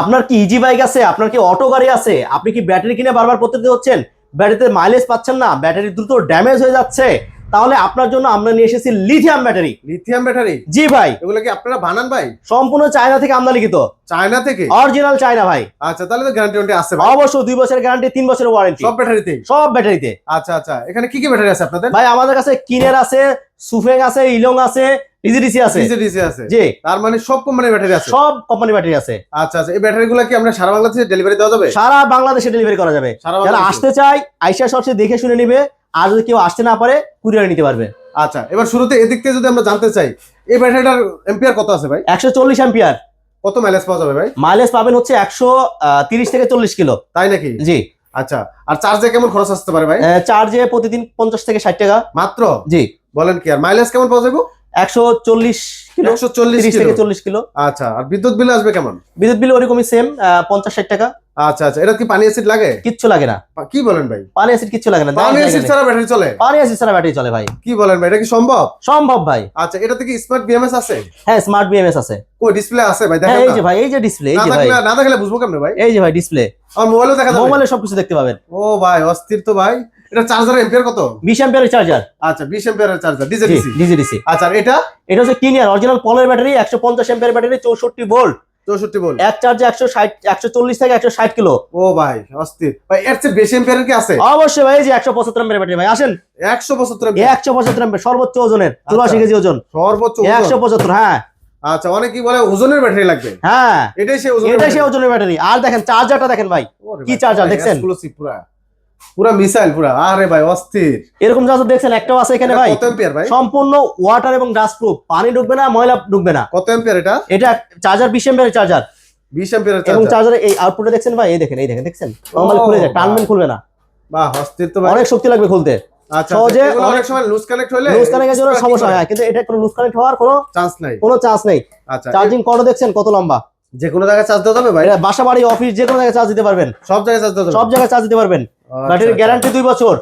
আপনার কি easy bike আছে? আপনার কি অটো গাড়ি আছে? আপনি কি ব্যাটারি কিনে বারবার প্রতিদিন হচ্ছেন? ব্যাটারিতে মাইলেজ পাচ্ছেন না ব্যাটারি দ্রুত ড্যামেজ হয়ে যাচ্ছে। তাহলে আপনার জন্য আমরা নিয়ে এসেছি লিথিয়াম ব্যাটারি লিথিয়াম ব্যাটারি জি ভাই। এগুলো কি আপনারা বানান ভাই? সম্পূর্ণ চায়না থেকে আমদানিকৃত। চায়না থেকে? অরিজিনাল চায়না ভাই। আচ্ছা তাহলে তো গ্যারান্টি ওয়ারেন্টি আছে ভাই। অবশ্যই দুই বছরের গ্যারান্টি তিন বছরের ওয়ারেন্টি সব ব্যাটারিতে সব ব্যাটারিতে আচ্ছা আচ্ছা। এখানে কি কি ব্যাটারি আছে আপনাদের? ভাই আমাদের কাছে কিনের আছে সুফেং আছে ইলং আছে ইজিডিসি আছে? ডিসি ডিসি আছে। জি। তার মানে সব কোম্পানির ব্যাটারি আছে? সব কোম্পানি ব্যাটারি আছে। আচ্ছা আচ্ছা। এই কি আমরা সারা বাংলাদেশে ডেলিভারি দেওয়া যাবে? সারা বাংলাদেশে ডেলিভারি করা যাবে। যারা আসতে আইসা সবচেয়ে দেখে শুনে নিবে। আর যদি কেউ আসতে না পারে কুরিয়ার নিতে পারবে। আচ্ছা এবার শুরুতে এদিক থেকে যদি আমরা জানতে চাই এই ব্যাটারিটার এম্পিয়ার কত আছে ভাই? একশো চল্লিশ অ্যাম্পিয়ার কত মাইলেজ পাওয়া যাবে ভাই? মাইলেজ পাবেন হচ্ছে একশো তিরিশ থেকে চল্লিশ কিলো। তাই নাকি? জি। আচ্ছা আর চার্জে কেমন খরচ আসতে পারে ভাই? চার্জে প্রতিদিন পঞ্চাশ থেকে ষাট টাকা। মাত্র? জি। বলেন কি আর মাইলেজ কেমন পাওয়া যাবে? কিলো আচ্ছা আর বিদ্যুৎ বিল আসবে কেমন? বিদ্যুৎ বিল ওরকমই সেম পঞ্চাশ ষাট টাকা। আচ্ছা আচ্ছা এটা কি পানি অ্যাসিড লাগে? কিচ্ছু লাগে না। কি বলেন ভাই? পানি অ্যাসিড কিচ্ছু লাগে না দেওয়ার পানি অ্যাসিড ছাড়া ব্যাটারি চলে? পানি অ্যাসিড ছাড়া ব্যাটারি চলে ভাই। কি বলেন ভাই এটা কি সম্ভব? সম্ভব ভাই। আচ্ছা এটা থেকে স্মার্ট বিএমএস আছে? হ্যাঁ স্মার্ট বিএমএস আছে। ডিসপ্লে আছে ভাই হ্যাঁ দেখেন এই যে ভাই এই যে ডিসপ্লে এই না যে ভাই। না দেখলে বুঝব কেমনে ভাই? এই যে ভাই ডিসপ্লে মোবাইলও দেখা যাবে। মোবাইলে সবকিছু দেখতে পাবেন। ও ভাই অস্থির তো ভাই। এটা চার্জার এম্পিয়ার কত? বিশ অ্যাম্পিয়ারের চার্জার আচ্ছা 20 এম্পিয়ারের charger DJ DC DG DC আচ্ছা এটা? এটা হচ্ছে কিনিয়ার অরিজিনাল পলের ব্যাটারি একশো পঞ্চাশ এম্পিয়ার ব্যাটারি চৌষট্টি ভোল্ট 64 বল এক চার্জে একশো ষাট একশো চল্লিশ থেকে একশো ষাট কিলো ও ভাই অস্থির। ভাই এর চেয়ে বেশি এম্পিয়ারের কি আছে? অবশ্যই ভাই এই যে একশো পঁচাত্তর এম্পিয়ার ব্যাটারি ভাই আসেন। 175 এই একশো পঁচাত্তর এম্পিয়ার সর্বোচ্চ ওজনের চুরাশি কেজি ওজন। সর্বোচ্চ একশো ওজন। পঁচাত্তর হ্যাঁ। আচ্ছা অনেকে বলে ওজনের ব্যাটারি লাগবে। হ্যাঁ। এটাই সে ওজনের এটাই battery। ওজনের ব্যাটারি আর দেখেন চার্জারটা দেখেন ভাই কি charger দেখছেন? exclusive পুরা। পুরা মিসাইল পুরা। আরে ভাই অস্থির। এরকম চার্জার দেখছেন একটাও আছে এখানে ভাই। কত ভাই? সম্পূর্ণ ওয়াটার এবং ডাস্ট প্রুফ পানি ঢুকবে না ময়লা ঢুকবে না। কত এম্পিয়ার এটা? এটা চার্জার চার্জার 20 এম্পিয়ারের এবং চার্জারে এই আউটপুটে দেখছেন ভাই? এই দেখেন এই দেখেন দেখছেন? নর্মালি খুলে যায়। টানবেন খুলবে না। বাহ অস্থির তো ভাই। অনেক শক্তি লাগবে খুলতে। আচ্ছা সহজে সহজে অনেক অনেক- সময় লুজ কানেক্ট হলে লুজ কানেক্টের জন্য সমস্যা হয় কিন্তু এটা কোনো লুজ কানেক্ট হওয়ার কোনো চান্স নাই। কোনো চান্স নেই। আচ্ছা চার্জিং কর্ড দেখছেন? কত লম্বা? যে কোনো জায়গায় চার্জ দেওয়া যাবে ভাই। বাসা বাড়ি অফিস যে কোনো জায়গায় চার্জ দিতে পারবেন। সব জায়গায় চার্জ সব জায়গায় চার্জ দিতে পারবেন। আচ্ছা, ব্যাটারির আচ্ছা। গ্যারান্টি দুই বছর।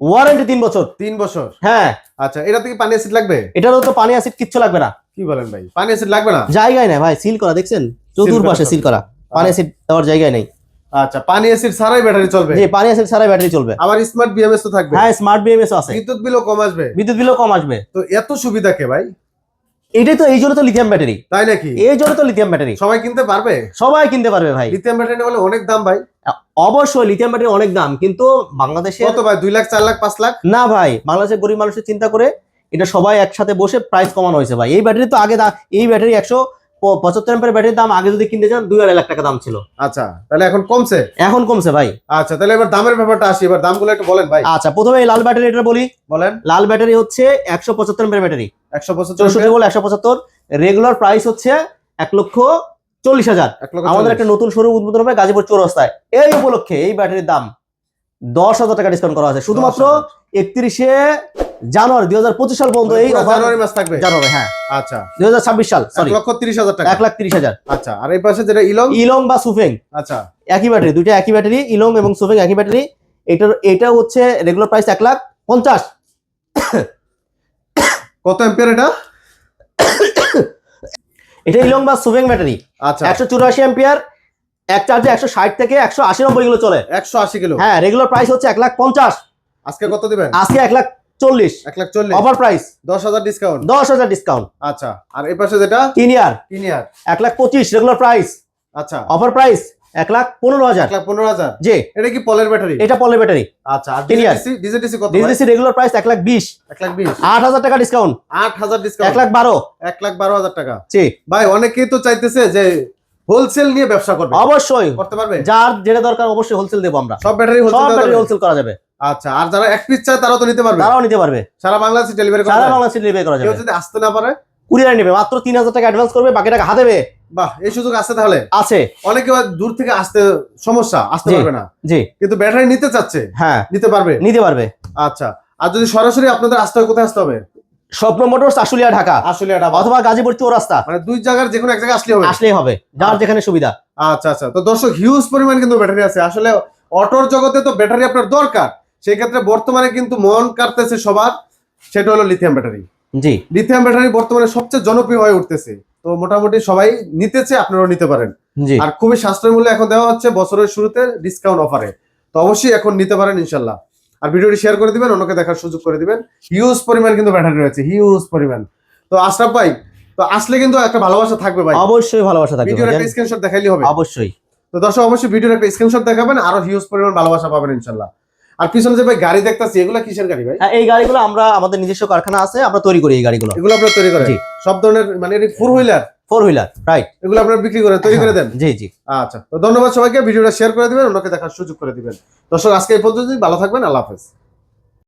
ওয়ারেন্টি তিন বছর। তিন বছর? হ্যাঁ। আচ্ছা এটা থেকে পানি অ্যাসিড লাগবে? এটারও তো পানি অ্যাসিড কিচ্ছু লাগবে না। কি বলেন ভাই? পানি অ্যাসিড লাগবে না? জায়গায় নেই ভাই সিল করা দেখছেন? চতুর্পাশে সিল করা। পানি অ্যাসিড দেওয়ার জায়গায় নেই। আচ্ছা পানি অ্যাসিড ছাড়াই ব্যাটারি চলবে? যে পানি অ্যাসিড ছাড়াই ব্যাটারি চলবে। আবার স্মার্ট বিএমএস তো থাকবে? হ্যাঁ স্মার্ট বিএমএস আছে। বিদ্যুৎ বিলও কম আসবে। বিদ্যুৎ বিলও কম আসবে। তো এত সুবিধা কে ভাই? এটাই তো এই জন্য তো লিথিয়াম ব্যাটারি তাই নাকি? এই জন্য তো লিথিয়াম ব্যাটারি সবাই কিনতে পারবে? সবাই কিনতে পারবে ভাই। লিথিয়াম ব্যাটারি হলে অনেক দাম ভাই। অবশ্যই লিথিয়াম ব্যাটারি অনেক দাম কিন্তু বাংলাদেশে কত ভাই? দুই লাখ চার লাখ পাঁচ লাখ? না ভাই বাংলাদেশের গরিব মানুষের চিন্তা করে এটা সবাই একসাথে বসে প্রাইস কমানো হয়েছে ভাই। এই ব্যাটারি তো আগে এই ব্যাটারি একশো পঁচাত্তর এম্পের ব্যাটারির দাম আগে যদি কিনতে চান দুই আড়াই লাখ টাকা দাম ছিল। আচ্ছা তাহলে এখন কমছে? এখন কমছে ভাই। আচ্ছা তাহলে এবার দামের ব্যাপারটা আসি এবার দামগুলো একটু বলেন ভাই। আচ্ছা প্রথমে এই লাল ব্যাটারি এটা বলি। বলেন। লাল ব্যাটারি হচ্ছে একশো পঁচাত্তর এম্পের ব্যাটারি একশো বলে একশো পঁচাত্তর। রেগুলার প্রাইস হচ্ছে এক লক্ষ চল্লিশ হাজার। আমাদের একটা নতুন শোরুম উদ্বোধন হবে গাজীপুর চৌরাস্তায়। এই উপলক্ষে এই ব্যাটারির দাম দশ হাজার টাকা ডিসকাউন্ট করা আছে। শুধুমাত্র একত্রিশে জানুয়ারি দুই হাজার পঁচিশ সাল পর্যন্ত এই জানুয়ারি মাস থাকবে? জানুয়ারি হ্যাঁ। আচ্ছা। দুই হাজার ছাব্বিশ সাল সরি লক্ষ তিরিশ হাজার টাকা। এক লাখ তিরিশ হাজার। আচ্ছা আর এই পাশে যেটা ইলং? ইলং বা সুফেং। আচ্ছা। একই ব্যাটারি দুইটা একই ব্যাটারি ইলং এবং সুফেং একই ব্যাটারি। এটার এটা হচ্ছে রেগুলার প্রাইস এক লাখ পঞ্চাশ। কত এম্পিয়ার এটা? এটা ইলং বা সুভেং ব্যাটারি। আচ্ছা। একশো চুরাশি এম্পিয়ার এক চার্জে একশো ষাট থেকে একশো আশি নব্বই কিলো চলে। একশো আশি কিলো। হ্যাঁ রেগুলার প্রাইস হচ্ছে এক লাখ পঞ্চাশ। আজকে কত দেবেন? আজকে এক লাখ চল্লিশ। এক লাখ চল্লিশ। অফার প্রাইস দশ হাজার ডিসকাউন্ট দশ হাজার ডিসকাউন্ট আচ্ছা আর এই পাশে যেটা? তিন ইয়ার তিন ইয়ার এক লাখ পঁচিশ রেগুলার প্রাইস আচ্ছা। অফার প্রাইস এক লাখ পনেরো হাজার। এক লাখ পনেরো হাজার? জি। এটা কি পলের ব্যাটারি? এটা পলের ব্যাটারি। আচ্ছা কত? রেগুলার প্রাইস এক লাখ বিশ। এক লাখ বিশ। আট হাজার টাকা ডিসকাউন্ট আট হাজার এক লাখ বারো। এক লাখ বারো হাজার টাকা। জি। ভাই অনেকেই তো চাইতেছে যে হোলসেল নিয়ে ব্যবসা করবে। অবশ্যই। করতে পারবে? যার যেটা দরকার অবশ্যই হোলসেল দেবো আমরা। সব ব্যাটারি হোলসেল করা যাবে। আচ্ছা আর যারা এক পিস চায় তারাও তো নিতে পারবে? তারাও নিতে পারবে। সারা বাংলাদেশে ডেলিভারি সারা বাংলাদেশে ডেলিভারি করা কেউ যাবে। যদি আসতে না পারে? কুরিয়ার নেবে মাত্র তিন হাজার টাকা অ্যাডভান্স করবে বাকি টাকা হাতে দেবে বাহ এই সুযোগ আছে তাহলে? আছে। অনেকে দূর থেকে আসতে সমস্যা আসতে পারবে না। জি। কিন্তু ব্যাটারি নিতে চাচ্ছে হ্যাঁ। নিতে পারবে? নিতে পারবে। আচ্ছা আর যদি সরাসরি আপনাদের আসতে হয় কোথায় আসতে হবে? স্বপ্ন মোটরস আশুলিয়া ঢাকা। আসলে এটা অথবা গাজীপুর চৌরাস্তা। মানে দুই জায়গার যে কোনো এক জায়গায় আসলে হবে? আসলেই হবে যার যেখানে সুবিধা। আচ্ছা আচ্ছা। তো দর্শক হিউজ পরিমাণ কিন্তু ব্যাটারি আছে। আসলে অটোর জগতে তো ব্যাটারি আপনার দরকার। সেই ক্ষেত্রে বর্তমানে কিন্তু মন কাটতেছে সবার সেটা হলো লিথিয়াম ব্যাটারি জি। লিথিয়াম ব্যাটারি বর্তমানে সবচেয়ে জনপ্রিয় হয়ে উঠতেছে। তো মোটামুটি সবাই নিতেছে আপনারাও নিতে পারেন। আর খুবই সাশ্রয় মূল্যে এখন দেওয়া হচ্ছে বছরের শুরুতে ডিসকাউন্ট অফারে তো অবশ্যই এখন নিতে পারেন ইনশাল্লাহ। আর ভিডিওটি শেয়ার করে দিবেন অন্যকে দেখার সুযোগ করে দিবেন। হিউজ পরিমাণ কিন্তু ব্যাটারি রয়েছে হিউজ পরিমাণ। তো আশরাফ ভাই তো আসলে কিন্তু একটা ভালোবাসা থাকবে ভাই। অবশ্যই ভালোবাসা থাকবে ভিডিওর একটা স্ক্রিনশট দেখাইলে হবে। অবশ্যই। তো দর্শক অবশ্যই ভিডিওর একটা স্ক্রিনশট দেখাবেন আরও হিউজ পরিমাণ ভালোবাসা পাবেন ইনশাল্লাহ। আর পিছনে যে ভাই গাড়ি দেখতেছি এগুলো কিসের গাড়ি ভাই? হ্যাঁ, এই গাড়িগুলো আমরা আমাদের নিজস্ব কারখানা আছে আমরা তৈরি করি এই গাড়িগুলো। এগুলো আপনারা তৈরি করেন। সব ধরনের মানে four wheeler four wheeler right এগুলো আপনারা বিক্রি করে তৈরি করে দেন? জি জি। আচ্ছা তো ধন্যবাদ সবাইকে ভিডিওটা শেয়ার করে দিবেন ওনাকে দেখার সুযোগ করে দিবেন। দর্শক আজকে এই পর্যন্ত ভালো থাকবেন আল্লাহ হাফেজ।